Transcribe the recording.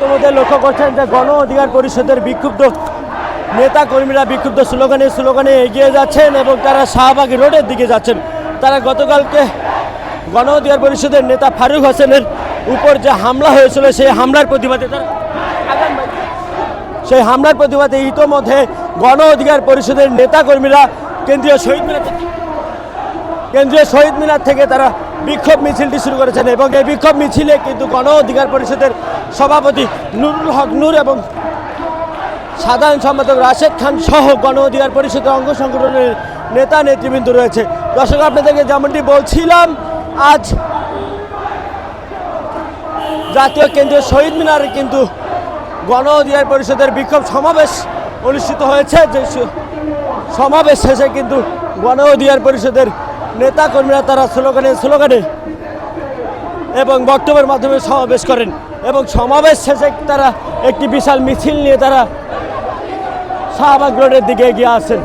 ইতিমধ্যে লক্ষ্য করছেন যে গণ অধিকার পরিষদের বিক্ষুব্ধ নেতা কর্মীরা বিক্ষুব্ধ স্লোগানে স্লোগানে এগিয়ে যাচ্ছেন এবং তারা শাহবাগ রোডের দিকে যাচ্ছেন। তারা গতকালকে গণ অধিকার পরিষদের নেতা ফারুক হোসেনের উপর যে হামলা হয়েছিল, সেই হামলার প্রতিবাদে তারা সেই হামলার প্রতিবাদে ইতোমধ্যে গণ অধিকার পরিষদের নেতা কর্মীরা কেন্দ্রীয় শহীদ মিনার কেন্দ্রীয় শহীদ মিনার থেকে তারা বিক্ষোভ মিছিলটি শুরু করেছেন এবং এই বিক্ষোভ মিছিলে কিন্তু গণ অধিকার পরিষদের সভাপতি নুরুল হক নূর এবং সাধারণ সম্পাদক রাশেদ খান সহ গণ অধিকার পরিষদের অঙ্গ সংগঠনের নেতা নেতৃবৃন্দ রয়েছে। দর্শক, আপনাদেরকে যেমনটি বলছিলাম, আজ জাতীয় কেন্দ্রীয় শহীদ মিনারে কিন্তু গণ অধিকার পরিষদের বিক্ষোভ সমাবেশ অনুষ্ঠিত হয়েছে। যে সমাবেশ শেষে কিন্তু গণ অধিকার পরিষদের নেতা কর্মীরা তারা স্লোগানে স্লোগানে এবং বক্তব্যের মাধ্যমে সমাবেশ করেন এবং সমাবেশ শেষে তারা একটি বিশাল মিছিল নিয়ে তারা শাহবাগ রোডের দিকে এগিয়ে আসেন।